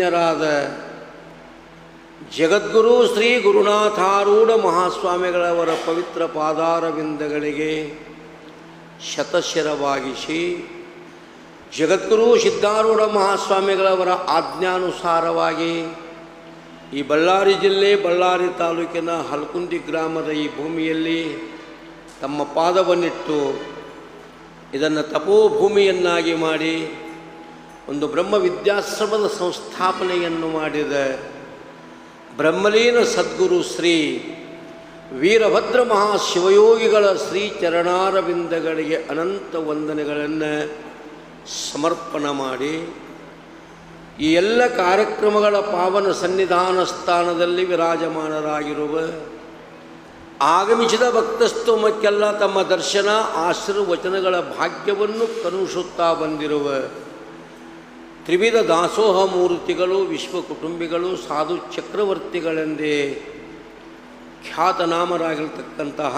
ಸ್ಥಿತಪ್ರಜ್ಞರಾದ ಜಗದ್ಗುರು ಶ್ರೀ ಗುರುನಾಥಾರೂಢ ಮಹಾಸ್ವಾಮಿಗಳವರ ಪವಿತ್ರ ಪಾದಾರವಿಂದಗಳಿಗೆ ಶತಶಿರವಾಗಿಸಿ ಜಗದ್ಗುರು ಸಿದ್ಧಾರೂಢ ಮಹಾಸ್ವಾಮಿಗಳವರ ಆಜ್ಞಾನುಸಾರವಾಗಿ ಈ ಬಳ್ಳಾರಿ ಜಿಲ್ಲೆ, ಬಳ್ಳಾರಿ ತಾಲೂಕಿನ ಹಲ್ಕುಂದಿ ಗ್ರಾಮದ ಈ ಭೂಮಿಯಲ್ಲಿ ತಮ್ಮ ಪಾದವನ್ನಿಟ್ಟು ಇದನ್ನು ತಪೋಭೂಮಿಯನ್ನಾಗಿ ಮಾಡಿ ಒಂದು ಬ್ರಹ್ಮ ವಿದ್ಯಾಶ್ರಮದ ಸಂಸ್ಥಾಪನೆಯನ್ನು ಮಾಡಿದ ಬ್ರಹ್ಮಲೀನ ಸದ್ಗುರು ಶ್ರೀ ವೀರಭದ್ರ ಮಹಾಶಿವಯೋಗಿಗಳ ಶ್ರೀ ಚರಣಾರವಿಂದಗಳಿಗೆ ಅನಂತ ವಂದನೆಗಳನ್ನು ಸಮರ್ಪಣ ಮಾಡಿ ಈ ಎಲ್ಲ ಕಾರ್ಯಕ್ರಮಗಳ ಪಾವನ ಸನ್ನಿಧಾನ ಸ್ಥಾನದಲ್ಲಿ ವಿರಾಜಮಾನರಾಗಿರುವ ಆಗಮಿಸಿದ ಭಕ್ತಸ್ತೋಮಕ್ಕೆಲ್ಲ ತಮ್ಮ ದರ್ಶನ, ಆಶೀರ್ವಚನಗಳ ಭಾಗ್ಯವನ್ನು ಕರುಣಿಸುತ್ತಾ ಬಂದಿರುವ ತ್ರಿವಿಧ ದಾಸೋಹ ಮೂರ್ತಿಗಳು ವಿಶ್ವ ಕುಟುಂಬಿಗಳು ಸಾಧು ಚಕ್ರವರ್ತಿಗಳೆಂದೇ ಖ್ಯಾತನಾಮರಾಗಿರ್ತಕ್ಕಂತಹ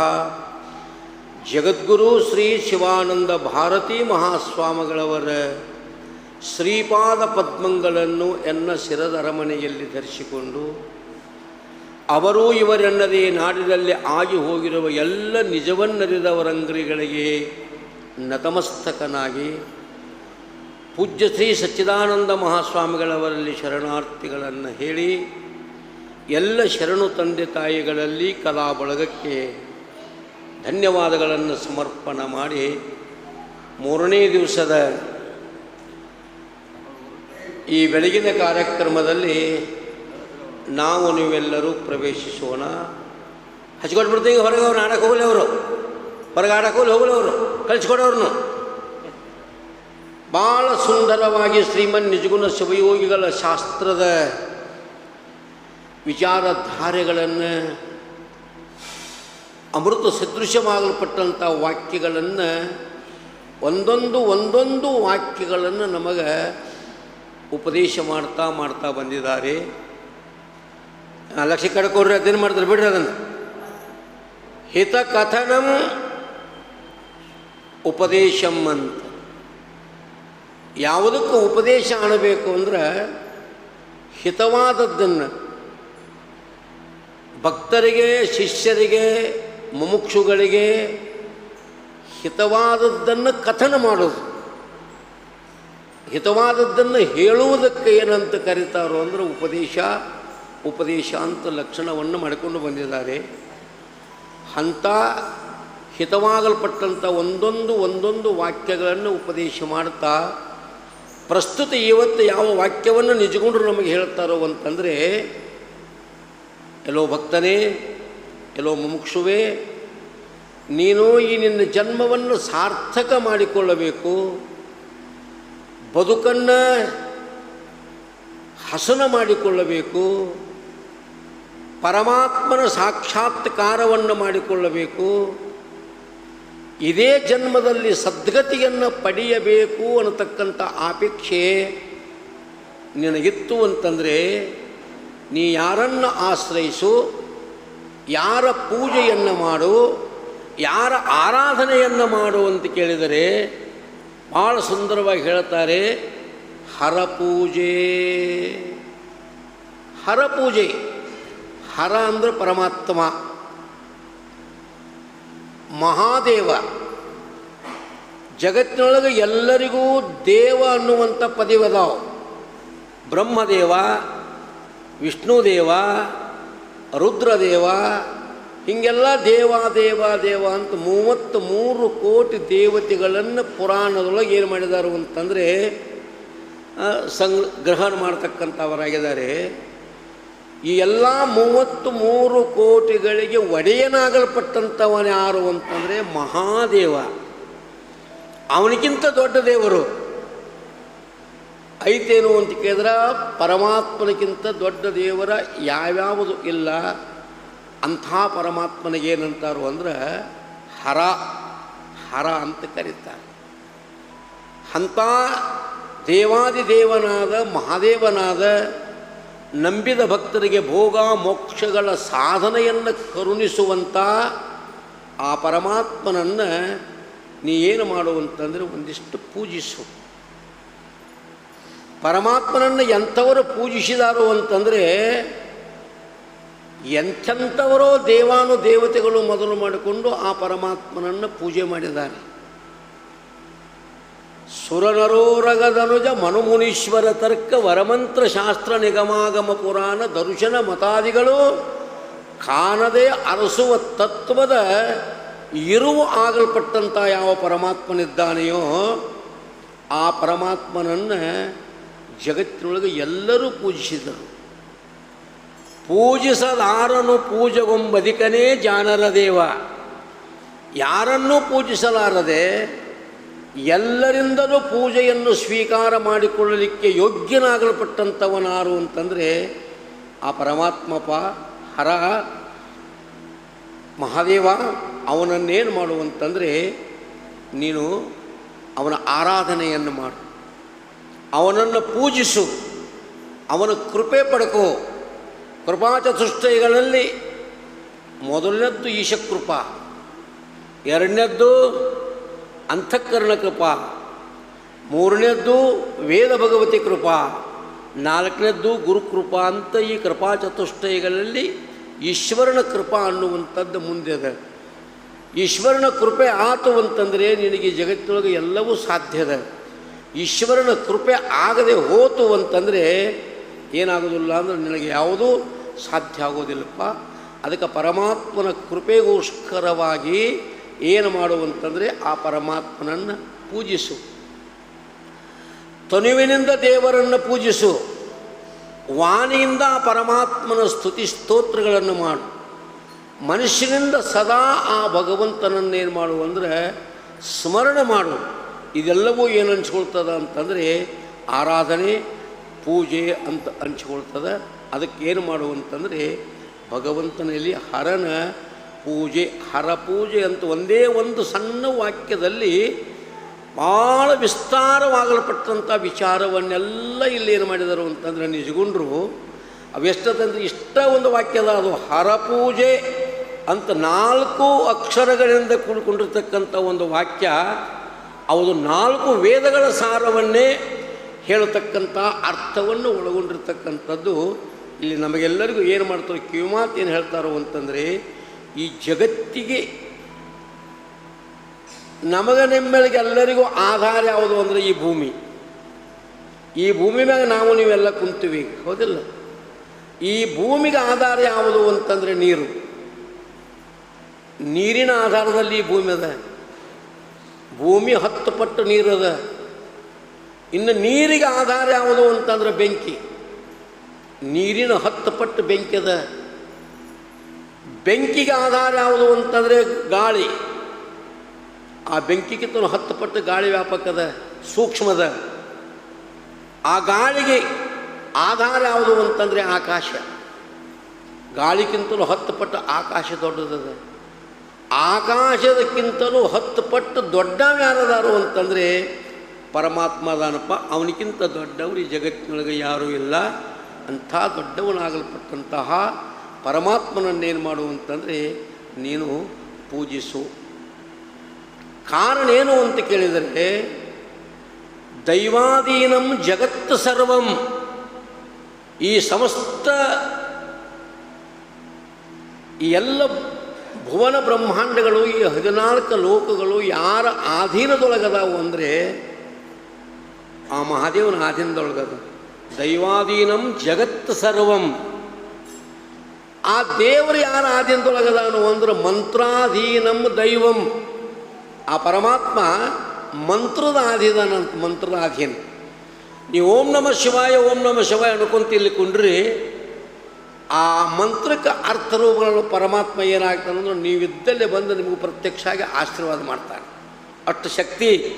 ಜಗದ್ಗುರು ಶ್ರೀ ಶಿವಾನಂದ ಭಾರತೀ ಮಹಾಸ್ವಾಮಿಗಳವರ ಶ್ರೀಪಾದ ಪದ್ಮಗಳನ್ನು ಎನ್ನ ಶಿರದ ಅರಮನೆಯಲ್ಲಿ ಧರಿಸಿಕೊಂಡು, ಅವರು ಇವರೆನ್ನದೇ ನಾಡಿನಲ್ಲಿ ಆಗಿ ಹೋಗಿರುವ ಎಲ್ಲ ನಿಜವನ್ನರಿದವರಂಗರಿಗಳಿಗೆ ನತಮಸ್ತಕನಾಗಿ ಪೂಜ್ಯ ಶ್ರೀ ಸಚ್ಚಿದಾನಂದ ಮಹಾಸ್ವಾಮಿಗಳವರಲ್ಲಿ ಶರಣಾರ್ಥಿಗಳನ್ನು ಹೇಳಿ, ಎಲ್ಲ ಶರಣು ತಂದೆ ತಾಯಿಗಳಲ್ಲಿ ಕಲಾ ಬಳಗಕ್ಕೆ ಧನ್ಯವಾದಗಳನ್ನು ಸಮರ್ಪಣ ಮಾಡಿ, ಮೂರನೇ ದಿವಸದ ಈ ಬೆಳಗಿನ ಕಾರ್ಯಕ್ರಮದಲ್ಲಿ ನಾವು ನೀವೆಲ್ಲರೂ ಪ್ರವೇಶಿಸೋಣ. ಹಚ್ಕೊಟ್ಬಿಡ್ತೀವಿ, ಹೊರಗೆ ಅವ್ರು ಆಡಕ್ಕೆ ಹೋಗಲಿ ಅವರು. ಹೊರಗೆ ಆಡಕ್ಕೆ ಹೋಗಲಿ ಹೋಗಲಿ ಅವರು. ಕಳಿಸ್ಕೊಡೋರ್ನು. ಭಾಳ ಸುಂದರವಾಗಿ ಶ್ರೀಮನ್ ನಿಜಗುಣ ಶಿವಯೋಗಿಗಳ ಶಾಸ್ತ್ರದ ವಿಚಾರಧಾರೆಗಳನ್ನು ಅಮೃತ ಸದೃಶವಾಗಲ್ಪಟ್ಟಂಥ ವಾಕ್ಯಗಳನ್ನು ಒಂದೊಂದು ಒಂದೊಂದು ವಾಕ್ಯಗಳನ್ನು ನಮಗೆ ಉಪದೇಶ ಮಾಡ್ತಾ ಮಾಡ್ತಾ ಬಂದಿದ್ದಾರೆ. ಲಕ್ಷ ಕಡ್ಕೋರ್ರಿ ಅದೇನು ಮಾಡ್ತಾರೆ ಬಿಡ್ರಿ ಅದನ್ನು. ಹಿತಕಥನಂ ಉಪದೇಶಂ ಅಂತ. ಯಾವುದಕ್ಕೆ ಉಪದೇಶ ಅನ್ನಬೇಕು ಅಂದ್ರೆ ಹಿತವಾದದ್ದನ್ನು. ಭಕ್ತರಿಗೆ, ಶಿಷ್ಯರಿಗೆ, ಮುಮುಕ್ಷುಗಳಿಗೆ ಹಿತವಾದದ್ದನ್ನು ಕಥನ ಮಾಡೋದು. ಹಿತವಾದದ್ದನ್ನು ಹೇಳುವುದಕ್ಕೆ ಏನಂತ ಕರೀತಾರೋ ಅಂದರೆ ಉಪದೇಶ ಉಪದೇಶ ಅಂತ ಲಕ್ಷಣವನ್ನು ಮಾಡಿಕೊಂಡು ಬಂದಿದ್ದಾರೆ. ಅಂಥ ಹಿತವಾಗಲ್ಪಟ್ಟಂಥ ಒಂದೊಂದು ಒಂದೊಂದು ವಾಕ್ಯಗಳನ್ನು ಉಪದೇಶ ಮಾಡ್ತಾ ಪ್ರಸ್ತುತ ಇವತ್ತು ಯಾವ ವಾಕ್ಯವನ್ನು ನಿಜಗೊಂಡ್ರು ನಮಗೆ ಹೇಳ್ತಾರೋ ಅಂತಂದರೆ ಎಲ್ಲೋ ಭಕ್ತನೇ ಎಲ್ಲೋ ಮುಮುಕ್ಷುವೆ, ನೀನು ಈ ನಿನ್ನ ಜನ್ಮವನ್ನು ಸಾರ್ಥಕ ಮಾಡಿಕೊಳ್ಳಬೇಕು. ಬದುಕನ್ನು ಹಸನ ಮಾಡಿಕೊಳ್ಳಬೇಕು. ಪರಮಾತ್ಮನ ಸಾಕ್ಷಾತ್ಕಾರವನ್ನು ಮಾಡಿಕೊಳ್ಳಬೇಕು. ಇದೇ ಜನ್ಮದಲ್ಲಿ ಸದ್ಗತಿಯನ್ನು ಪಡೆಯಬೇಕು ಅನ್ನತಕ್ಕಂಥ ಅಪೇಕ್ಷೆ ನಿನಗಿತ್ತು ಅಂತಂದರೆ ನೀ ಯಾರನ್ನು ಆಶ್ರಯಿಸು, ಯಾರ ಪೂಜೆಯನ್ನು ಮಾಡು, ಯಾರ ಆರಾಧನೆಯನ್ನು ಮಾಡು ಅಂತ ಕೇಳಿದರೆ ಭಾಳ ಸುಂದರವಾಗಿ ಹೇಳ್ತಾರೆ ಹರಪೂಜೆ ಹರಪೂಜೆ ಹರ ಅಂದರೆ ಪರಮಾತ್ಮ. ಮಹಾದೇವ. ಜಗತ್ತಿನೊಳಗೆ ಎಲ್ಲರಿಗೂ ದೇವ ಅನ್ನುವಂಥ ಪದವದಾವು ಬ್ರಹ್ಮದೇವ, ವಿಷ್ಣುದೇವ, ರುದ್ರದೇವ, ಹೀಗೆಲ್ಲ ದೇವ ದೇವ ದೇವ ಅಂತ ಮೂವತ್ತು ಮೂರು ಕೋಟಿ ದೇವತೆಗಳನ್ನು ಪುರಾಣದೊಳಗೆ ಏನು ಮಾಡಿದಾರು ಅಂತಂದರೆ ಸಂಗ್, ಗ್ರಹಣ ಮಾಡ್ತಕ್ಕಂಥವರಾಗಿದ್ದಾರೆ. ಈ ಎಲ್ಲ ಮೂವತ್ತು ಮೂರು ಕೋಟಿಗಳಿಗೆ ಒಡೆಯನಾಗಲ್ಪಟ್ಟಂಥವನು ಯಾರು ಅಂತಂದರೆ ಮಹಾದೇವ. ಅವನಿಗಿಂತ ದೊಡ್ಡ ದೇವರು. ಐತೇನು ಅಂತ ಕೇಳಿದ್ರೆ, ಪರಮಾತ್ಮನಿಗಿಂತ ದೊಡ್ಡ ದೇವರ ಯಾವ್ಯಾವುದು ಇಲ್ಲ, ಅಂಥ ಪರಮಾತ್ಮನಿಗೆ ಏನಂತಾರು ಅಂದ್ರೆ ಹರ ಹರ ಅಂತ ಕರೀತಾರೆ. ಅಂಥ ದೇವಾದಿ ದೇವನಾದ ಮಹಾದೇವನಾದ ನಂಬಿದ ಭಕ್ತರಿಗೆ ಭೋಗ ಮೋಕ್ಷಗಳ ಸಾಧನೆಯನ್ನು ಕರುಣಿಸುವಂಥ ಆ ಪರಮಾತ್ಮನನ್ನು ನೀ ಏನು ಮಾಡುವಂತಂದರೆ ಒಂದಿಷ್ಟು ಪೂಜಿಸು. ಪರಮಾತ್ಮನನ್ನು ಎಂಥವರು ಪೂಜಿಸಿದಾರು ಅಂತಂದರೆ ಎಂಥೆಂಥವರೋ ದೇವಾನು ದೇವತೆಗಳು ಮೊದಲು ಮಾಡಿಕೊಂಡು ಆ ಪರಮಾತ್ಮನನ್ನು ಪೂಜೆ ಮಾಡಿದ್ದಾರೆ. ಸುರನರೋರಗದನುಜ ಮನುಮುನೀಶ್ವರ ತರ್ಕ ವರಮಂತ್ರ ಶಾಸ್ತ್ರ ನಿಗಮಾಗಮ ಪುರಾಣ ದರ್ಶನ ಮತಾದಿಗಳು ಕಾಣದೆ ಅರಸುವ ತತ್ವದ ಇರುವು ಆಗಲ್ಪಟ್ಟಂಥ ಯಾವ ಪರಮಾತ್ಮನಿದ್ದಾನೆಯೋ ಆ ಪರಮಾತ್ಮನನ್ನು ಜಗತ್ತಿನೊಳಗೆ ಎಲ್ಲರೂ ಪೂಜಿಸಿದರು. ಪೂಜಿಸಲಾರನು ಪೂಜೆಗೊಂಬದಿಕನೇ ಜಾನರ ದೇವ ಯಾರನ್ನೂ ಪೂಜಿಸಲಾರದೆ ಎಲ್ಲರಿಂದಲೂ ಪೂಜೆಯನ್ನು ಸ್ವೀಕಾರ ಮಾಡಿಕೊಳ್ಳಲಿಕ್ಕೆ ಯೋಗ್ಯನಾಗಲ್ಪಟ್ಟಂಥವನಾರು ಅಂತಂದರೆ ಆ ಪರಮಾತ್ಮಪ, ಹರ, ಮಹಾದೇವ, ಅವನನ್ನೇನು ಮಾಡುವಂತಂದರೆ ನೀನು ಅವನ ಆರಾಧನೆಯನ್ನು ಮಾಡು. ಅವನನ್ನು ಪೂಜಿಸು. ಅವನ ಕೃಪೆ ಪಡ್ಕೋ. ಕೃಪಾಚತುಷ್ಟಯಗಳಲ್ಲಿ ಮೊದಲನೇದ್ದು ಈಶಕೃಪ, ಎರಡನೇದ್ದು ಅಂತಃಕರಣ ಕೃಪಾ. ಮೂರನೇದ್ದು ವೇದ ಭಗವತಿ ಕೃಪಾ. ನಾಲ್ಕನೇದ್ದು ಗುರುಕೃಪಾ ಅಂತ ಈ ಕೃಪಾ ಚತುಷ್ಟಯಗಳಲ್ಲಿ ಈಶ್ವರನ ಕೃಪಾ ಅನ್ನುವಂಥದ್ದು ಮುಂದೆದ ಈಶ್ವರನ ಕೃಪೆ ಆತು ಅಂತಂದರೆ ನಿನಗೆ ಜಗತ್ತಿನೊಳಗೆ ಎಲ್ಲವೂ ಸಾಧ್ಯದ ಈಶ್ವರನ ಕೃಪೆ ಆಗದೆ ಹೋತು ಅಂತಂದರೆ ಏನಾಗೋದಿಲ್ಲ ಅಂದ್ರೆ ನಿನಗೆ ಯಾವುದೂ ಸಾಧ್ಯ ಆಗೋದಿಲ್ಲಪ್ಪ. ಅದಕ್ಕೆ ಪರಮಾತ್ಮನ ಕೃಪೆಗೋಸ್ಕರವಾಗಿ ಏನು ಮಾಡುವಂತಂದರೆ ಆ ಪರಮಾತ್ಮನನ್ನು ಪೂಜಿಸು. ತನುವಿನಿಂದ ದೇವರನ್ನು ಪೂಜಿಸು. ವಾಣಿಯಿಂದ ಆ ಪರಮಾತ್ಮನ ಸ್ತುತಿ ಸ್ತೋತ್ರಗಳನ್ನು ಮಾಡು. ಮನುಷ್ಯನಿಂದ ಸದಾ ಆ ಭಗವಂತನನ್ನೇನು ಮಾಡು ಅಂದರೆ ಸ್ಮರಣೆ ಮಾಡು. ಇದೆಲ್ಲವೂ ಏನು ಹಂಚ್ಕೊಳ್ತದೆ ಅಂತಂದರೆ ಆರಾಧನೆ, ಪೂಜೆ ಅಂತ ಹಂಚ್ಕೊಳ್ತದೆ ಅದಕ್ಕೆ ಏನು ಮಾಡು ಅಂತಂದರೆ ಭಗವಂತನಲ್ಲಿ ಹರನ ಪೂಜೆ, ಹರ ಪೂಜೆ ಅಂತ ಒಂದೇ ಒಂದು ಸಣ್ಣ ವಾಕ್ಯದಲ್ಲಿ ಭಾಳ ವಿಸ್ತಾರವಾಗಲ್ಪಟ್ಟಂಥ ವಿಚಾರವನ್ನೆಲ್ಲ ಇಲ್ಲಿ ಏನು ಮಾಡಿದರು ಅಂತಂದರೆ ನಿಜಗುಂಡ್ರು ಅವೆಷ್ಟದಂದ್ರೆ ಇಷ್ಟ ಒಂದು ವಾಕ್ಯದ ಅದು ಹರಪೂಜೆ ಅಂತ ನಾಲ್ಕು ಅಕ್ಷರಗಳಿಂದ ಕೂಡಿಕೊಂಡಿರ್ತಕ್ಕಂಥ ಒಂದು ವಾಕ್ಯ ಅದು ನಾಲ್ಕು ವೇದಗಳ ಸಾರವನ್ನೇ ಹೇಳತಕ್ಕಂಥ ಅರ್ಥವನ್ನು ಒಳಗೊಂಡಿರ್ತಕ್ಕಂಥದ್ದು. ಇಲ್ಲಿ ನಮಗೆಲ್ಲರಿಗೂ ಏನು ಮಾಡ್ತಾರೆ ಕಿವಿಮಾತು ಏನು ಹೇಳ್ತಾರೋ ಅಂತಂದರೆ ಈ ಜಗತ್ತಿಗೆ ನಮಗ ನಿಮ್ಮೆಳಿಗೆ ಎಲ್ಲರಿಗೂ ಆಧಾರ ಯಾವುದು ಅಂದರೆ ಈ ಭೂಮಿ. ಈ ಭೂಮಿ ಮ್ಯಾಗ ನಾವು ನೀವೆಲ್ಲ ಕುಂತೀವಿ. ಹೌದಿಲ್ಲ? ಈ ಭೂಮಿಗೆ ಆಧಾರ ಯಾವುದು ಅಂತಂದರೆ ನೀರು. ನೀರಿನ ಆಧಾರದಲ್ಲಿ ಈ ಭೂಮಿ ಅದ. ಭೂಮಿ ಹತ್ತು ಪಟ್ಟು ನೀರದ ಇನ್ನು ನೀರಿಗೆ ಆಧಾರ ಯಾವುದು ಅಂತಂದ್ರೆ ಬೆಂಕಿ. ನೀರಿನ ಹತ್ತು ಪಟ್ಟು ಬೆಂಕಿ ಅದ. ಬೆಂಕಿಗೆ ಆಧಾರ ಯಾವುದು ಅಂತಂದರೆ ಗಾಳಿ. ಆ ಬೆಂಕಿಗಿಂತ ಹತ್ತು ಪಟ್ಟು ಗಾಳಿ ವ್ಯಾಪಕದ, ಸೂಕ್ಷ್ಮದ. ಆ ಗಾಳಿಗೆ ಆಧಾರ ಯಾವುದು ಅಂತಂದರೆ ಆಕಾಶ. ಗಾಳಿಗಿಂತಲೂ ಹತ್ತು ಪಟ್ಟು ಆಕಾಶ ದೊಡ್ಡದದ. ಆಕಾಶದಕ್ಕಿಂತಲೂ ಹತ್ತು ಪಟ್ಟು ದೊಡ್ಡವ ಯಾರದಾರು ಅಂತಂದರೆ ಪರಮಾತ್ಮ ಅದಾನಪ್ಪ ಅವನಿಗಿಂತ ದೊಡ್ಡವರು ಈ ಜಗತ್ತಿನೊಳಗೆ ಯಾರೂ ಇಲ್ಲ. ಅಂಥ ದೊಡ್ಡವನಾಗಲ್ಪಟ್ಟಂತಹ ಪರಮಾತ್ಮನನ್ನೇನು ಮಾಡು ಅಂತಂದರೆ ನೀನು ಪೂಜಿಸು. ಕಾರಣ ಏನು ಅಂತ ಕೇಳಿದರೆ, ದೈವಾಧೀನಂ ಜಗತ್ತು ಸರ್ವಂ. ಈ ಸಮಸ್ತ ಈ ಎಲ್ಲ ಭುವನ ಬ್ರಹ್ಮಾಂಡಗಳು, ಈ ಹದಿನಾಲ್ಕು ಲೋಕಗಳು ಯಾರ ಆಧೀನದೊಳಗದಾವು ಅಂದರೆ ಆ ಮಹಾದೇವನ ಆಧೀನದೊಳಗದ. ದೈವಾಧೀನಂ ಜಗತ್ತು ಸರ್ವಂ. ಆ ದೇವರು ಯಾರ ಆದ್ಯಂತೊಳಗದಾನು ಅಂದ್ರೆ ಮಂತ್ರಾಧೀನಂ ದೈವಂ. ಆ ಪರಮಾತ್ಮ ಮಂತ್ರದ ಆಧೀನ ಮಂತ್ರದ ಅಧೀನ. ನೀವು ಓಂ ನಮ ಶಿವಾಯ, ಓಂ ನಮ ಶಿವಾಯ ಅನ್ಕೊಂತ ಇಲ್ಲಿ ಕುಂಡ್ರಿ, ಆ ಮಂತ್ರಕ್ಕೆ ಅರ್ಥರೂಪಗಳು ಪರಮಾತ್ಮ ಏನಾಗ್ತಾನಂದ್ರೆ ನೀವಿದ್ದಲ್ಲೇ ಬಂದು ನಿಮಗೆ ಪ್ರತ್ಯಕ್ಷ ಆಗಿ ಆಶೀರ್ವಾದ ಮಾಡ್ತಾನೆ. ಅಷ್ಟು ಶಕ್ತಿ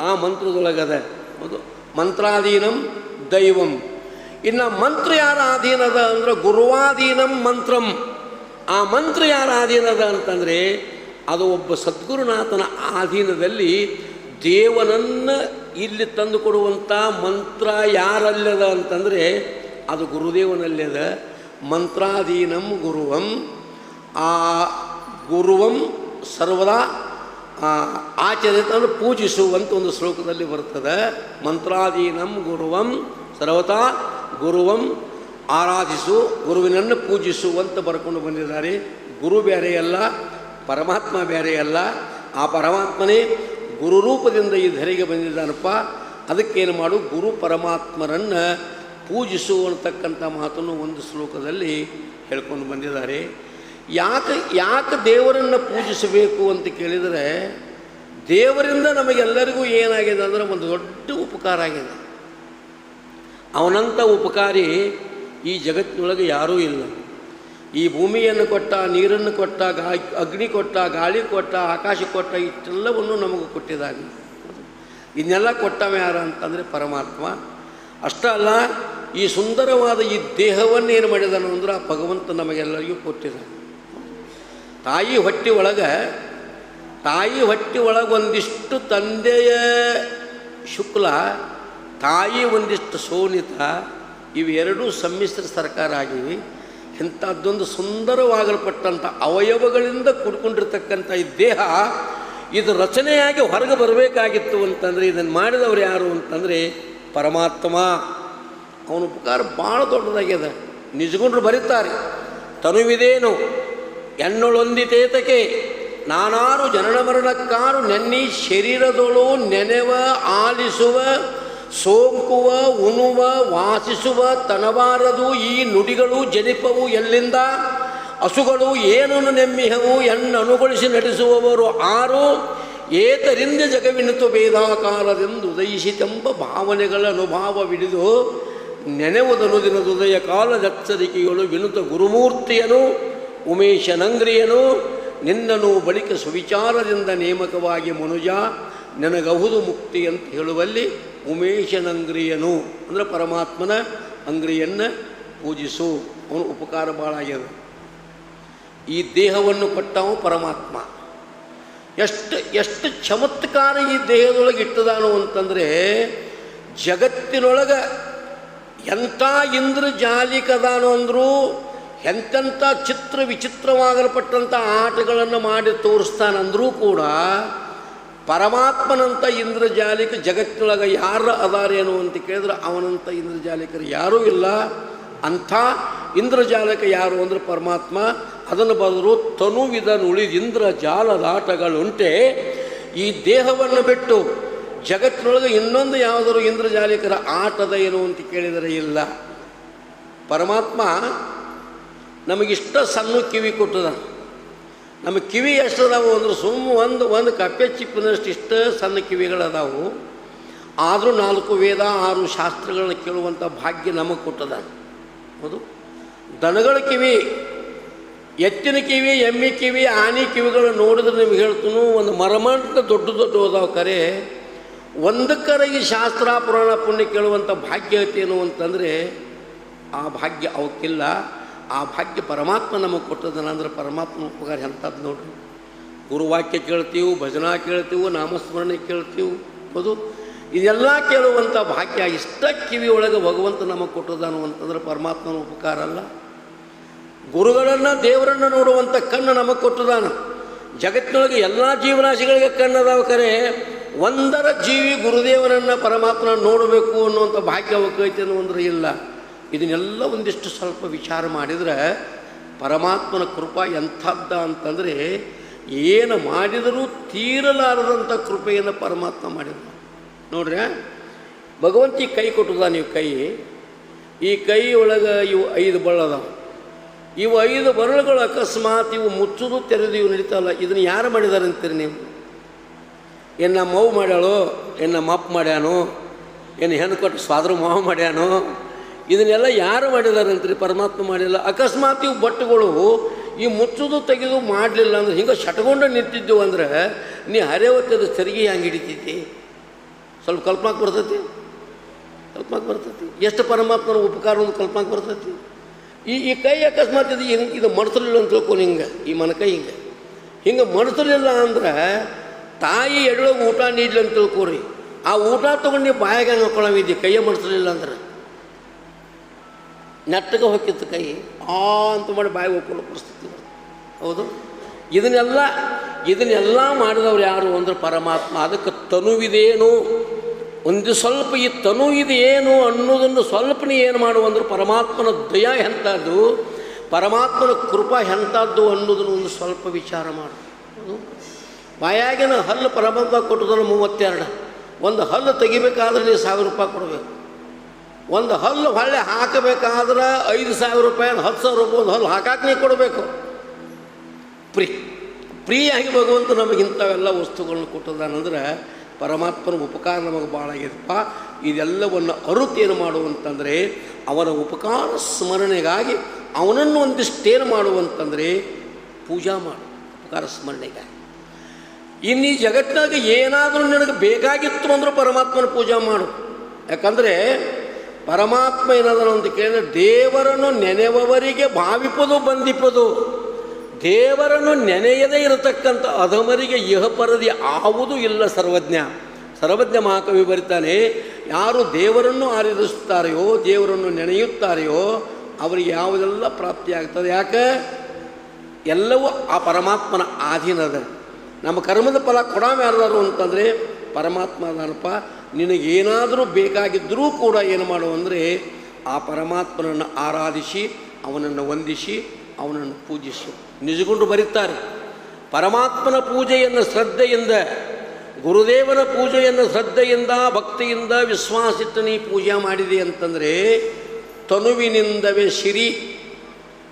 ಆ ಮಂತ್ರದೊಳಗದ. ಹೌದು ಮಂತ್ರಾಧೀನಂ ದೈವಂ. ಇನ್ನು ಮಂತ್ರ ಯಾರ ಅಧೀನದ ಅಂದ್ರೆ ಗುರುವಾಧೀನಂ ಮಂತ್ರಂ. ಆ ಮಂತ್ರ ಯಾರ ಅಧೀನದ ಅಂತಂದರೆ ಅದು ಒಬ್ಬ ಸದ್ಗುರುನಾಥನ ಅಧೀನದಲ್ಲಿ ದೇವನನ್ನು ಇಲ್ಲಿ ತಂದು ಕೊಡುವಂಥ ಮಂತ್ರ ಯಾರಲ್ಲದ ಅಂತಂದರೆ ಅದು ಗುರುದೇವನಲ್ಲದ ಮಂತ್ರಾಧೀನಂ ಗುರುವಂ. ಆ ಗುರುವಂ ಸರ್ವದಾ ಆಚರಿತ ಅಂದರೆ ಪೂಜಿಸುವಂತ ಒಂದು ಶ್ಲೋಕದಲ್ಲಿ ಬರ್ತದೆ. ಮಂತ್ರಾಧೀನಂ ಗುರುವಂ ಸರ್ವತಾ ಗುರುವಂ ಆರಾಧಿಸು, ಗುರುವಿನನ್ನು ಪೂಜಿಸು ಅಂತ ಬರ್ಕೊಂಡು ಬಂದಿದ್ದಾರೆ. ಗುರು ಬೇರೆಯಲ್ಲ ಪರಮಾತ್ಮ ಬೇರೆಯಲ್ಲ ಆ ಪರಮಾತ್ಮನೇ ಗುರು ರೂಪದಿಂದ ಈ ಧರೆಗೆ ಬಂದಿದ್ದಾನಪ್ಪ. ಅದಕ್ಕೇನು ಮಾಡು, ಗುರು ಪರಮಾತ್ಮರನ್ನು ಪೂಜಿಸು ಅಂತಕ್ಕಂಥ ಮಾತನ್ನು ಒಂದು ಶ್ಲೋಕದಲ್ಲಿ ಹೇಳ್ಕೊಂಡು ಬಂದಿದ್ದಾರೆ. ಯಾಕೆ ಯಾಕೆ ದೇವರನ್ನು ಪೂಜಿಸಬೇಕು ಅಂತ ಕೇಳಿದರೆ, ದೇವರಿಂದ ನಮಗೆಲ್ಲರಿಗೂ ಏನಾಗಿದೆ ಅಂದರೆ ಒಂದು ದೊಡ್ಡ ಉಪಕಾರ ಆಗಿದೆ. ಅವನಂಥ ಉಪಕಾರಿ ಈ ಜಗತ್ತಿನೊಳಗೆ ಯಾರೂ ಇಲ್ಲ. ಈ ಭೂಮಿಯನ್ನು ಕೊಟ್ಟ, ನೀರನ್ನು ಕೊಟ್ಟ ಗಾ ಅಗ್ನಿ ಕೊಟ್ಟ, ಗಾಳಿ ಕೊಟ್ಟ, ಆಕಾಶ ಕೊಟ್ಟ ಇಷ್ಟೆಲ್ಲವನ್ನು ನಮಗೆ ಕೊಟ್ಟಿದ್ದಾನೆ. ಇದನ್ನೆಲ್ಲ ಕೊಟ್ಟವ ಯಾರು ಅಂತಂದರೆ ಪರಮಾತ್ಮ. ಅಷ್ಟೇ ಅಲ್ಲ, ಈ ಸುಂದರವಾದ ಈ ದೇಹವನ್ನು ಏನು ಮಾಡಿದಾನು ಅಂದ್ರೆ ಆ ಭಗವಂತ ನಮಗೆಲ್ಲರಿಗೂ ಕೊಟ್ಟಿದ್ದಾನೆ. ತಾಯಿ ಹೊಟ್ಟೆ ಒಳಗೆ, ತಾಯಿ ಹೊಟ್ಟೆ ಒಳಗೆ ಒಂದಿಷ್ಟು ತಂದೆಯ ಶುಕ್ಲ ತಾಯಿ ಒಂದಿಷ್ಟು ಸೋನಿತ ಇವೆರಡೂ ಸಮ್ಮಿಶ್ರ ಸರ್ಕಾರ ಆಗಿವೆ. ಇಂಥದ್ದೊಂದು ಸುಂದರವಾಗಲ್ಪಟ್ಟಂಥ ಅವಯವಗಳಿಂದ ಕೂಡ್ಕೊಂಡಿರ್ತಕ್ಕಂಥ ಈ ದೇಹ ಇದು ರಚನೆಯಾಗಿ ಹೊರಗೆ ಬರಬೇಕಾಗಿತ್ತು ಅಂತಂದರೆ, ಇದನ್ನು ಮಾಡಿದವರು ಯಾರು ಅಂತಂದರೆ ಪರಮಾತ್ಮ. ಅವನ ಉಪಕಾರ ಭಾಳ ದೊಡ್ಡದಾಗ್ಯದ. ನಿಜಗೊಂಡ್ರು ಬರೀತಾರೆ, ತನುವಿದೇನು ಎನ್ನೊಳೊಂದಿತೇತಕೆ, ನಾನಾರು ಜನನ ಮರಣಕ್ಕಾರು ನೆನ್ನಿ, ಶರೀರದೊಳು ನೆನೆವ, ಆಲಿಸುವ ಸೋಂಕುವ, ಉಣುವ, ವಾಸಿಸುವ, ತನವಾರದು ಈ ನುಡಿಗಳು ಜನಿಪವು ಎಲ್ಲಿಂದ? ಹಸುಗಳು ಏನನ್ನು ನೆಮ್ಮಿಹವು? ಎನ್ನನುಗೊಳಿಸಿ ನಡೆಸುವವರು ಆರು? ಏತರಿಂದ ಜಗವಿನಿತು ಭೇದಾಕಾಲದೆಂದು ಉದಯಿಸಿತೆಂಬ ಭಾವನೆಗಳ ಅನುಭಾವವಿಡಿದು ನೆನೆವುದನು ದಿನದುದಯ ಕಾಲದೆಚ್ಚರಿಕೆಗಳು ವಿನುತ ಗುರುಮೂರ್ತಿಯನು, ಉಮೇಶನಂಗ್ರಿಯನು ನಿನ್ನನು ಬಳಿಕ ಸುವಿಚಾರದಿಂದ ನೇಮಕವಾಗಿ ಮನುಜ, ನನಗಹುದು ಮುಕ್ತಿ ಅಂತ ಹೇಳುವಲ್ಲಿ ಉಮೇಶನಂಗ್ರಿಯನು. ಅಂದರೆ ಪರಮಾತ್ಮನ ಅಂಗ್ರಿಯನ್ನು ಪೂಜಿಸು. ಅವನು ಉಪಕಾರ ಭಾಳ ಆಗ್ಯದ. ಈ ದೇಹವನ್ನು ಕೊಟ್ಟವು ಪರಮಾತ್ಮ. ಎಷ್ಟು ಎಷ್ಟು ಚಮತ್ಕಾರ ಈ ದೇಹದೊಳಗೆ ಇಟ್ಟದಾನು ಅಂತಂದರೆ, ಜಗತ್ತಿನೊಳಗೆ ಎಂಥ ಇಂದ್ರಜಾಲಿಕದಾನು ಅಂದರೂ ಎಂತೆಂಥ ಚಿತ್ರ ವಿಚಿತ್ರವಾಗಲ್ಪಟ್ಟಂಥ ಆಟಗಳನ್ನು ಮಾಡಿ ತೋರಿಸ್ತಾನಂದರೂ ಕೂಡ ಪರಮಾತ್ಮನಂಥ ಇಂದ್ರಜಾಲಿಕ ಜಗತ್ತಿನೊಳಗೆ ಯಾರು ಅದಾರೇನು ಅಂತ ಕೇಳಿದ್ರೆ ಅವನಂಥ ಇಂದ್ರಜಾಲಿಕರು ಯಾರೂ ಇಲ್ಲ. ಅಂಥ ಇಂದ್ರಜಾಲಕ ಯಾರು ಅಂದರೆ ಪರಮಾತ್ಮ. ಅದನ್ನು ಬದಲು ತನುವಿದ ನುಳಿದಿಂದ್ರ ಜಾಲದಾಟಗಳುಂಟೆ. ಈ ದೇಹವನ್ನು ಬಿಟ್ಟು ಜಗತ್ತಿನೊಳಗೆ ಇನ್ನೊಂದು ಯಾವುದಾದ್ರು ಇಂದ್ರಜಾಲಿಕರ ಆಟದ ಏನು ಅಂತ ಕೇಳಿದರೆ ಇಲ್ಲ. ಪರಮಾತ್ಮ ನಮಗಿಷ್ಟ ಸಣ್ಣ ಕಿವಿ ಕೊಟ್ಟದ. ನಮ್ಮ ಕಿವಿ ಎಷ್ಟು ಅದಾವು ಅಂದ್ರೆ ಸುಮ್ಮ ಒಂದು ಒಂದು ಕಪ್ಪೆ ಚಿಪ್ಪಿನಷ್ಟು ಇಷ್ಟು ಸಣ್ಣ ಕಿವಿಗಳದಾವು. ಆದರೂ ನಾಲ್ಕು ವೇದ, ಆರು ಶಾಸ್ತ್ರಗಳನ್ನ ಕೇಳುವಂಥ ಭಾಗ್ಯ ನಮಗೆ ಕೊಟ್ಟದ. ಹೌದು. ದನಗಳ ಕಿವಿ, ಎತ್ತಿನ ಕಿವಿ, ಎಮ್ಮೆ ಕಿವಿ, ಆನೆ ಕಿವಿಗಳು ನೋಡಿದ್ರೆ ನಿಮ್ಗೆ ಹೇಳ್ತನು, ಒಂದು ಮರಮಂಟ ದೊಡ್ಡ ದೊಡ್ಡ ಹೋದಾವ ಕರೆ. ಒಂದಕ್ಕರಗಿ ಶಾಸ್ತ್ರ, ಪುರಾಣ, ಪುಣ್ಯ ಕೇಳುವಂಥ ಭಾಗ್ಯ ಐತೇನು ಅಂತಂದರೆ ಆ ಭಾಗ್ಯ ಅವಕ್ಕಿಲ್ಲ. ಆ ಭಾಗ್ಯ ಪರಮಾತ್ಮ ನಮಗೆ ಕೊಟ್ಟದನ ಅಂದ್ರೆ ಪರಮಾತ್ಮ ಉಪಕಾರ ಎಂಥದ್ದು ನೋಡ್ರಿ? ಗುರುವಾಕ್ಯ ಕೇಳ್ತೀವಿ, ಭಜನಾ ಕೇಳ್ತೀವಿ, ನಾಮಸ್ಮರಣೆ ಕೇಳ್ತೀವಿ. ಹೌದು? ಇದೆಲ್ಲ ಕೇಳುವಂಥ ಭಾಗ್ಯ ಇಷ್ಟ ಕಿವಿಯೊಳಗೆ ಭಗವಂತ ನಮಗೆ ಕೊಟ್ಟದನು ಅಂತಂದ್ರೆ ಪರಮಾತ್ಮನ ಉಪಕಾರ ಅಲ್ಲ. ಗುರುಗಳನ್ನು, ದೇವರನ್ನು ನೋಡುವಂಥ ಕಣ್ಣು ನಮಗೆ ಕೊಟ್ಟದಾನ. ಜಗತ್ತಿನೊಳಗೆ ಎಲ್ಲ ಜೀವರಾಶಿಗಳಿಗೆ ಕಣ್ಣದಾವ ಕರೆ, ಒಂದರ ಜೀವಿ ಗುರುದೇವನನ್ನು ಪರಮಾತ್ಮನ ನೋಡಬೇಕು ಅನ್ನುವಂಥ ಭಾಗ್ಯ ಅವಕೈತೆ ಅನ್ನುವಂದ್ರೆ ಇಲ್ಲ. ಇದನ್ನೆಲ್ಲ ಒಂದಿಷ್ಟು ಸ್ವಲ್ಪ ವಿಚಾರ ಮಾಡಿದರೆ ಪರಮಾತ್ಮನ ಕೃಪಾ ಎಂಥದ್ದ ಅಂತಂದರೆ ಏನು ಮಾಡಿದರೂ ತೀರಲಾರದಂಥ ಕೃಪೆಯನ್ನು ಪರಮಾತ್ಮ ಮಾಡಿದ ನೋಡ್ರಿ, ಭಗವಂತ ಈ ಕೈ ಕೊಟ್ಟದ ನೀವು ಕೈ. ಈ ಕೈ ಒಳಗೆ ಇವು ಐದು ಬಳ್ಳದಾವ ಇವು ಐದು ಬರಳುಗಳು ಅಕಸ್ಮಾತ್ ಇವು ಮುಚ್ಚುದು ತೆರೆದು ಇವು ನಡೀತಲ್ಲ, ಇದನ್ನು ಯಾರು ಮಾಡಿದಾರೆ ಅಂತೀರಿ ನೀವು? ಏನು ಮಾಡ್ಯಾಳೋ ಮಾಡ್ಯಾಳು, ಏನು ನಮ್ಮ ಅಪ್ಪ ಮಾಡ್ಯಾನು, ಏನು ಹೆಣ್ಣು ಕೊಟ್ಟು ಸ್ವಾದ್ರ ಮಾವು ಮಾಡ್ಯಾನು ಇದನ್ನೆಲ್ಲ ಯಾರು ಮಾಡಿದ್ದಾರೆ ಅಂತೀರಿ ಪರಮಾತ್ಮ ಮಾಡಿಲ್ಲ. ಅಕಸ್ಮಾತ್ ಇವು ಬಟ್ಟುಗಳು ಈ ಮುಚ್ಚುದು ತೆಗೆದು ಮಾಡಲಿಲ್ಲ ಅಂದ್ರೆ ಹಿಂಗೆ ಶಟ್ಕೊಂಡು ನಿಂತಿದ್ದೆವು ಅಂದ್ರೆ ನೀ ಹರೇ ಹೊತ್ತದ ಸರಿಗೆ ಹೆಂಗೆ ಹಿಡಿತೈತಿ? ಸ್ವಲ್ಪ ಕಲ್ಪನಾಕ್ ಬರ್ತೈತಿ? ಕಲ್ಪನಾಕ್ ಬರ್ತೈತಿ. ಎಷ್ಟು ಪರಮಾತ್ಮನ ಉಪಕಾರ ಒಂದು ಕಲ್ಪನಾಕ್ ಬರ್ತೈತಿ? ಈ ಈ ಕೈ ಅಕಸ್ಮಾತ್ ಇದು ಹಿಂಗೆ ಇದು ಮಡಿಸಲಿಲ್ಲ ಅಂತ ತಿಳ್ಕೊಂಡು ಹಿಂಗೆ ಈ ಮನಕೈ ಹಿಂಗೆ. ಹಿಂಗೆ ಮಡಿಸಲಿಲ್ಲ ಅಂದ್ರೆ ತಾಯಿ ಎಡೊಳಗೆ ಊಟ ನೀಡ್ಲಿ ಅಂತ ತಿಳ್ಕೊರಿ. ಆ ಊಟ ತೊಗೊಂಡು ನೀವು ಬಾಯಾಗ ಹಾಕೊಳ್ಳವಿದ್ದಿ ಕೈಯ ಮಡಿಸಲಿಲ್ಲ ಅಂದ್ರೆ. ನೆಟ್ಟಗೆ ಹೊಕ್ಕಿತ್ತು ಕೈ. ಆ ಅಂತ ಮಾಡಿ ಬಾಯಿ ಹೋಗ್ಕೊಳ್ಳೋ ಪರಿಸ್ಥಿತಿ ಹೌದು? ಇದನ್ನೆಲ್ಲ ಇದನ್ನೆಲ್ಲ ಮಾಡಿದವ್ರು ಯಾರು ಅಂದ್ರೆ ಪರಮಾತ್ಮ. ಅದಕ್ಕೆ ತನುವಿದೇನು ಒಂದು ಸ್ವಲ್ಪ ಈ ತನು ಇದೇನು ಅನ್ನೋದನ್ನು ಸ್ವಲ್ಪನೇ ಏನು ಮಾಡು ಅಂದ್ರೆ ಪರಮಾತ್ಮನ ದಯ ಎಂಥದ್ದು, ಪರಮಾತ್ಮನ ಕೃಪಾ ಎಂಥದ್ದು ಅನ್ನೋದನ್ನು ಒಂದು ಸ್ವಲ್ಪ ವಿಚಾರ ಮಾಡು? ಬಾಯಾಗಿನ ಹಲ್ಲು ಪರಮಾತ್ಮ ಕೊಟ್ಟದಲ್ಲ ಮೂವತ್ತೆರಡು. ಒಂದು ಹಲ್ಲು ತೆಗಿಬೇಕಾದ್ರೆ ನೀವು ಸಾವಿರ ರೂಪಾಯಿ ಕೊಡಬೇಕು. ಒಂದು ಹಲ್ಲು ಹೊಳ್ಳೆ ಹಾಕಬೇಕಾದ್ರೆ ಐದು ಸಾವಿರ ರೂಪಾಯಿ ಹತ್ತು ಸಾವಿರ ರೂಪಾಯಿ ಒಂದು ಹಲ್ಲು ಹಾಕಾಕ ನೀವು ಕೊಡಬೇಕು. ಪ್ರೀ, ಪ್ರೀಯಾಗಿ ಭಗವಂತ ನಮಗೆ ಇಂಥವೆಲ್ಲ ವಸ್ತುಗಳನ್ನ ಕೊಟ್ಟದಾನಂದ್ರೆ ಪರಮಾತ್ಮನ ಉಪಕಾರ ನಮಗೆ ಭಾಳ ಆಗಿದೆಪ್ಪ ಇದೆಲ್ಲವನ್ನು ಅರುತೇನು ಮಾಡುವಂತಂದರೆ ಅವರ ಉಪಕಾರ ಸ್ಮರಣೆಗಾಗಿ ಅವನನ್ನು ಒಂದಿಷ್ಟೇನು ಮಾಡುವಂತಂದರೆ ಪೂಜಾ ಮಾಡು, ಉಪಕಾರ ಸ್ಮರಣೆಗಾಗಿ. ಇನ್ನು ಈ ಜಗತ್ತಿನಾಗ ಏನಾದರೂ ನಿನಗೆ ಬೇಕಾಗಿತ್ತು ಅಂದ್ರೆ ಪರಮಾತ್ಮನ ಪೂಜಾ ಮಾಡು. ಯಾಕಂದರೆ ಪರಮಾತ್ಮ ಏನದನು ಅಂತ ಕೇಳಿದ್ರೆ, ದೇವರನ್ನು ನೆನೆವವರಿಗೆ ಭಾವಿಪದು ಬಂದಿಪದು. ದೇವರನ್ನು ನೆನೆಯದೇ ಇರತಕ್ಕಂಥ ಅಧಮರಿಗೆ ಇಹಪರದಿ ಆವುದು ಇಲ್ಲ ಸರ್ವಜ್ಞ. ಸರ್ವಜ್ಞ ಮಹಾಕವಿ ಬರಿತಾನೆ, ಯಾರು ದೇವರನ್ನು ಆರಾಧಿಸುತ್ತಾರೆಯೋ, ದೇವರನ್ನು ನೆನೆಯುತ್ತಾರೆಯೋ, ಅವರಿಗೆ ಯಾವುದೆಲ್ಲ ಪ್ರಾಪ್ತಿಯಾಗ್ತದೆ ಯಾಕೆ? ಎಲ್ಲವೂ ಆ ಪರಮಾತ್ಮನ ಆಧೀನದ. ನಮ್ಮ ಕರ್ಮದ ಫಲ ಯಾರ್ದಾರು ಅಂತಂದರೆ ಪರಮಾತ್ಮ ಅದಾನಪ್ಪ ನಿನಗೇನಾದರೂ ಬೇಕಾಗಿದ್ದರೂ ಕೂಡ ಏನು ಮಾಡು ಅಂದರೆ ಆ ಪರಮಾತ್ಮನನ್ನು ಆರಾಧಿಸಿ, ಅವನನ್ನು ವಂದಿಸಿ, ಅವನನ್ನು ಪೂಜಿಸು. ನಿಜಗೊಂಡು ಬರೀತಾರೆ. ಪರಮಾತ್ಮನ ಪೂಜೆಯನ್ನು ಶ್ರದ್ಧೆಯಿಂದ, ಗುರುದೇವನ ಪೂಜೆಯನ್ನು ಶ್ರದ್ಧೆಯಿಂದ, ಭಕ್ತಿಯಿಂದ ವಿಶ್ವಾಸಿಟ್ಟು ನೀ ಪೂಜೆ ಮಾಡಿದೆ ಅಂತಂದರೆ ತನುವಿನಿಂದವೇ ಸಿರಿ.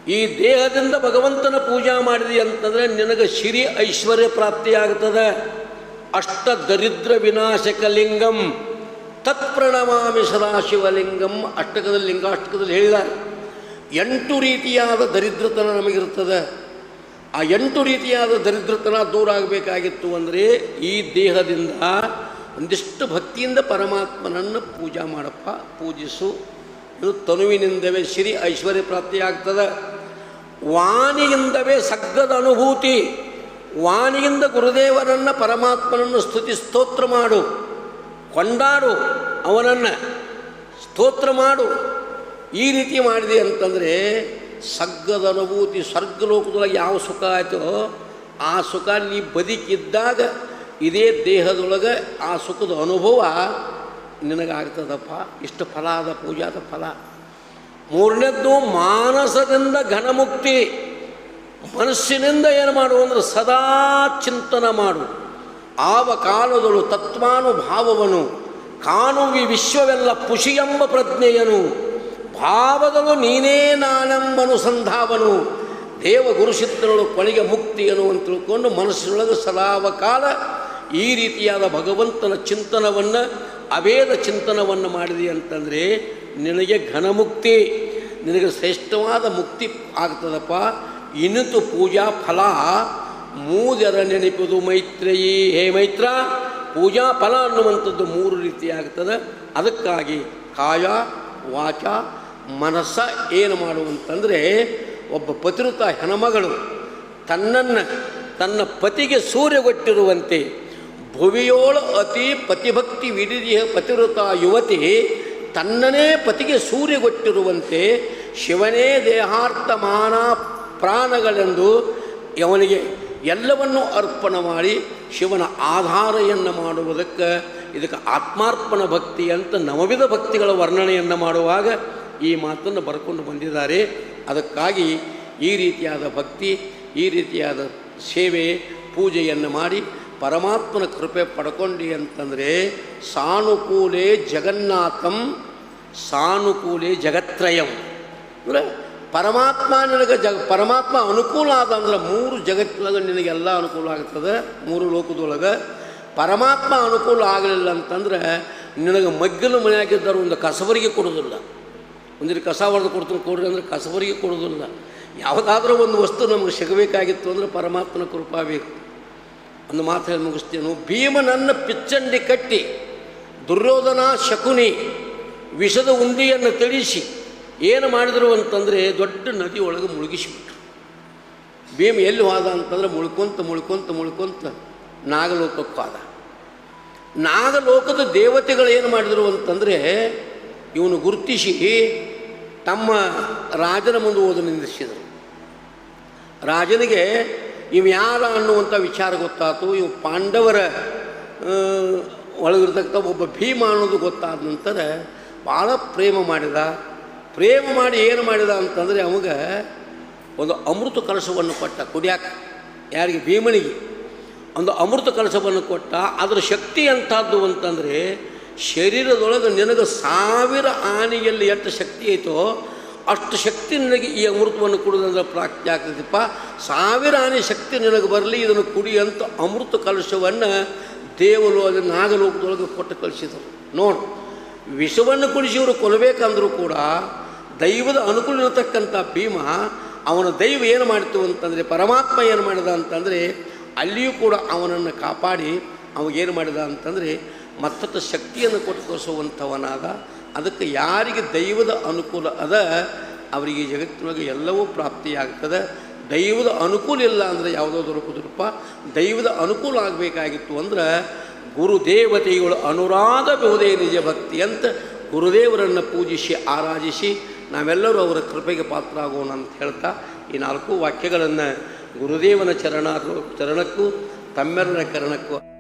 ಈ ದೇಹದಿಂದ ಭಗವಂತನ ಪೂಜೆ ಮಾಡಿದೆ ಅಂತಂದರೆ ನಿನಗೆ ಸಿರಿ ಐಶ್ವರ್ಯ ಪ್ರಾಪ್ತಿಯಾಗ್ತದೆ. ಅಷ್ಟ ದರಿದ್ರ ವಿನಾಶಕ ಲಿಂಗಂ ತತ್ಪ್ರಣಮಾಮಿ ಸದಾಶಿವಲಿಂಗಂ, ಅಷ್ಟಕದಲ್ಲಿ ಲಿಂಗಾಷ್ಟಕದಲ್ಲಿ ಹೇಳಿದ್ದಾರೆ. ಎಂಟು ರೀತಿಯಾದ ದರಿದ್ರತನ ನಮಗಿರ್ತದೆ ಆ ಎಂಟು ರೀತಿಯಾದ ದರಿದ್ರತನ ದೂರ ಆಗಬೇಕಾಗಿತ್ತು ಅಂದರೆ ಈ ದೇಹದಿಂದ ಒಂದಿಷ್ಟು ಭಕ್ತಿಯಿಂದ ಪರಮಾತ್ಮನನ್ನು ಪೂಜಾ ಮಾಡಪ್ಪ, ಪೂಜಿಸು. ಇದು ತನುವಿನಿಂದವೇ ಶ್ರೀ ಐಶ್ವರ್ಯ ಪ್ರಾಪ್ತಿಯಾಗ್ತದೆ. ವಾಣಿಯಿಂದವೇ ಸಗ್ಗದ ಅನುಭೂತಿ. ವಾಣಿಯಿಂದ ಗುರುದೇವರನ್ನು ಪರಮಾತ್ಮನನ್ನು ಸ್ತುತಿ ಸ್ತೋತ್ರ ಮಾಡು. ಕೊಂಡಾಡು ಅವನನ್ನು. ಸ್ತೋತ್ರ ಮಾಡು. ಈ ರೀತಿ ಮಾಡಿದೆ ಅಂತಂದರೆ ಸಗ್ಗದ ಅನುಭೂತಿ, ಸ್ವರ್ಗಲೋಕದೊಳಗೆ ಯಾವ ಸುಖ ಆಯಿತೋ ಆ ಸುಖ ನೀ ಬದುಕಿದ್ದಾಗ ಇದೇ ದೇಹದೊಳಗೆ ಆ ಸುಖದ ಅನುಭವ ನಿನಗಾಗ್ತದಪ್ಪ. ಇಷ್ಟು ಫಲ ಆದ ಪೂಜಾದ ಫಲ. ಮೂರನೇದ್ದು ಮಾನಸದಿಂದ ಘನಮುಕ್ತಿ. ಮನಸ್ಸಿನಿಂದ ಏನು ಮಾಡು ಅಂದರೆ ಸದಾ ಚಿಂತನ ಮಾಡು. ಆವ ಕಾಲದಳು ತತ್ವಾನುಭಾವವನು, ಕಾಣುವಿ ವಿಶ್ವವೆಲ್ಲ ಎಂಬ ಪ್ರಜ್ಞೆಯನು. ಭಾವದಳು ನೀನೇ ನಾನೆಂಬನುಸಂಧಾವನು ದೇವ ಗುರುಶಿತ್ರಗಳು ಕೊನೆಗೆ ಮುಕ್ತಿಯನು ಅಂತ ತಿಳ್ಕೊಂಡು ಮನಸ್ಸಿನೊಳಗೆ ಸದಾವ ಕಾಲ ಈ ರೀತಿಯಾದ ಭಗವಂತನ ಚಿಂತನವನ್ನು ಅಭೇದ ಚಿಂತನವನ್ನು ಮಾಡಿದೆ ಅಂತಂದರೆ ನಿನಗೆ ಘನಮುಕ್ತಿ, ನಿನಗೆ ಶ್ರೇಷ್ಠವಾದ ಮುಕ್ತಿ ಆಗ್ತದಪ್ಪ. ಇನ್ನಿತು ಪೂಜಾ ಫಲ ಮೂದರ ನೆನಪುದು ಮೈತ್ರೇಯಿ. ಹೇ ಮೈತ್ರ, ಪೂಜಾ ಫಲ ಅನ್ನುವಂಥದ್ದು ಮೂರು ರೀತಿ ಆಗ್ತದೆ ಅದಕ್ಕಾಗಿ ಕಾಯ, ವಾಚ, ಮನಸ್ಸ ಏನು ಮಾಡುವಂತಂದರೆ ಒಬ್ಬ ಪತಿರುತ ಹೆಣಮಗಳು ತನ್ನನ್ನು, ತನ್ನ ಪತಿಗೆ ಸೂರ್ಯಗೊಟ್ಟಿರುವಂತೆ ಭುವಿಯೋಳು ಅತಿ ಪತಿಭಕ್ತಿ ವಿಧಿದಿಯ ಪತಿವೃತ ಯುವತಿ ತನ್ನನೇ ಪತಿಗೆ ಸೂರ್ಯಗೊಟ್ಟಿರುವಂತೆ ಶಿವನೇ ದೇಹಾರ್ಥ ಮಾನ ಪ್ರಾಣಗಳೆಂದು ಅವನಿಗೆ ಎಲ್ಲವನ್ನೂ ಅರ್ಪಣೆ ಮಾಡಿ ಶಿವನ ಆಧಾರೆಯನ್ನು ಮಾಡುವುದಕ್ಕೆ ಇದಕ್ಕೆ ಆತ್ಮಾರ್ಪಣ ಭಕ್ತಿ ಅಂತ ನವವಿಧ ಭಕ್ತಿಗಳ ವರ್ಣನೆಯನ್ನು ಮಾಡುವಾಗ ಈ ಮಾತನ್ನು ಬರ್ಕೊಂಡು ಬಂದಿದ್ದಾರೆ. ಅದಕ್ಕಾಗಿ ಈ ರೀತಿಯಾದ ಭಕ್ತಿ, ಈ ರೀತಿಯಾದ ಸೇವೆ, ಪೂಜೆಯನ್ನು ಮಾಡಿ ಪರಮಾತ್ಮನ ಕೃಪೆ ಪಡ್ಕೊಂಡಿ ಅಂತಂದರೆ ಸಾನುಕೂಲೆ ಜಗನ್ನಾಥಂ, ಸಾನುಕೂಲೆ ಜಗತ್ರಯಂ. ಅಂದರೆ ಪರಮಾತ್ಮ ನಿನಗೆ ಜಗ, ಪರಮಾತ್ಮ ಅನುಕೂಲ ಆದ ಅಂದ್ರೆ ಮೂರು ಜಗತ್ತಿನೊಳಗೆ ನಿನಗೆಲ್ಲ ಅನುಕೂಲ ಆಗ್ತದೆ, ಮೂರು ಲೋಕದೊಳಗೆ. ಪರಮಾತ್ಮ ಅನುಕೂಲ ಆಗಲಿಲ್ಲ ಅಂತಂದ್ರೆ ನಿನಗೆ ಮಗ್ಗಲು ಮನೆಯಾಗಿದ್ದರು ಒಂದು ಕಸವರಿಗೆ ಕೊಡೋದಿಲ್ಲ. ಒಂದಿನ ಕಸ ಹೊಡೆದು ಕೊಡ್ತೀನಿ ಕೊಡ್ರಿ ಅಂದರೆ ಕಸಬರಿಗೆ ಕೊಡೋದಿಲ್ಲ. ಯಾವುದಾದ್ರೂ ಒಂದು ವಸ್ತು ನಮಗೆ ಸಿಗಬೇಕಾಗಿತ್ತು ಅಂದರೆ ಪರಮಾತ್ಮನ ಕೃಪಾ ಬೇಕು. ಒಂದು ಮಾತು ಹೇಳಿ ಮುಗಿಸ್ತೇನು. ಭೀಮನನ್ನು ಪಿಚ್ಚಂಡಿ ಕಟ್ಟಿ ದುರ್ಯೋಧನ ಶಕುನಿ ವಿಷದ ಉಂಡಿಯನ್ನು ತಿಳಿಸಿ ಏನು ಮಾಡಿದ್ರು ಅಂತಂದರೆ ದೊಡ್ಡ ನದಿ ಒಳಗೆ ಮುಳುಗಿಸಿಬಿಟ್ರು. ಭೀಮ ಎಲ್ಲಿ ಹೋದ ಅಂತಂದ್ರೆ ಮುಳ್ಕೊಂತ ಮುಳ್ಕೊಂತ ಮುಳ್ಕೊಂತ ನಾಗಲೋಕಕ್ಕೂ ಹೋದ. ನಾಗಲೋಕದ ದೇವತೆಗಳು ಏನು ಮಾಡಿದರು ಅಂತಂದರೆ ಇವನು ಗುರುತಿಸಿ ತಮ್ಮ ರಾಜನ ಮುಂದೆ ಓದು ನಿಂದಿಸಿದರು. ರಾಜನಿಗೆ ಇವು ಯಾರ ಅನ್ನುವಂಥ ವಿಚಾರ ಗೊತ್ತಾಯ್ತು ಇವು ಪಾಂಡವರ ಒಳಗಿರ್ತಕ್ಕಂಥ ಒಬ್ಬ ಭೀಮ ಅನ್ನೋದು ಗೊತ್ತಾದ ನಂತರ ಭಾಳ ಪ್ರೇಮ ಮಾಡಿದ. ಪ್ರೇಮ ಮಾಡಿ ಏನು ಮಾಡಿದ ಅಂತಂದರೆ ಅವಾಗ ಒಂದು ಅಮೃತ ಕಲಶವನ್ನು ಕೊಟ್ಟ ಕುಡಿಯಾಕ, ಯಾರಿಗೆ? ಭೀಮನಿಗೆ. ಒಂದು ಅಮೃತ ಕಲಶವನ್ನು ಕೊಟ್ಟ, ಅದರ ಶಕ್ತಿ ಎಂಥದ್ದು ಅಂತಂದರೆ ಶರೀರದೊಳಗೆ ನಿನಗೆ ಸಾವಿರ ಆನೆಯಲ್ಲಿ ಎಷ್ಟು ಶಕ್ತಿ ಐತೋ ಅಷ್ಟು ಶಕ್ತಿ ನಿನಗೆ ಈ ಅಮೃತವನ್ನು ಕುಡಿದಂದ್ರೆ ಪ್ರಾಪ್ತಿ ಆಗ್ತದಪ್ಪ. ಸಾವಿರ ಆನೆ ಶಕ್ತಿ ನಿನಗೆ ಬರಲಿ, ಇದನ್ನು ಕುಡಿ ಅಂತ ಅಮೃತ ಕಲಶವನ್ನು ಅದು ನಾಗಲೋಕದೊಳಗೆ ಕೊಟ್ಟು ಕಳಿಸಿದರು. ನೋಡು, ವಿಷವನ್ನು ಕುಡಿಸಿ ಇವರು ಕೊಲ್ಲಬೇಕಂದ್ರೂ ಕೂಡ ದೈವದ ಅನುಕೂಲ ಇರತಕ್ಕಂಥ ಭೀಮ, ಅವನ ದೈವ ಏನು ಮಾಡಿತು ಅಂತಂದರೆ, ಪರಮಾತ್ಮ ಏನು ಮಾಡಿದ ಅಂತಂದರೆ, ಅಲ್ಲಿಯೂ ಕೂಡ ಅವನನ್ನು ಕಾಪಾಡಿ ಅವಾಗೇನು ಮಾಡಿದ ಅಂತಂದರೆ ಮತ್ತಷ್ಟು ಶಕ್ತಿಯನ್ನು ಕೊಟ್ಟು ತೋರಿಸುವಂಥವನಾದ ಅದಕ್ಕೆ ಯಾರಿಗೆ ದೈವದ ಅನುಕೂಲ ಅದ, ಅವರಿಗೆ ಜಗತ್ತಿನೊಳಗೆ ಎಲ್ಲವೂ ಪ್ರಾಪ್ತಿಯಾಗ್ತದೆ. ದೈವದ ಅನುಕೂಲ ಇಲ್ಲ ಅಂದರೆ ಯಾವುದೋ ದೊರಕುದಿರಪ್ಪ ದೈವದ ಅನುಕೂಲ ಆಗಬೇಕಾಗಿತ್ತು ಅಂದ್ರೆ, ಗುರುದೇವತೆಗಳು ಅನುರಾಧ ಬಹುದೇ ನಿಜ ಭಕ್ತಿ ಅಂತ ಗುರುದೇವರನ್ನು ಪೂಜಿಸಿ, ಆರಾಧಿಸಿ ನಾವೆಲ್ಲರೂ ಅವರ ಕೃಪೆಗೆ ಪಾತ್ರ ಆಗೋಣ ಅಂತ ಹೇಳ್ತಾ ಈ ನಾಲ್ಕು ವಾಕ್ಯಗಳನ್ನು ಗುರುದೇವನ ಚರಣ ಚರಣಕ್ಕೂ ತಮ್ಮೆಲ್ಲರ ಕರಣಕ್ಕೂ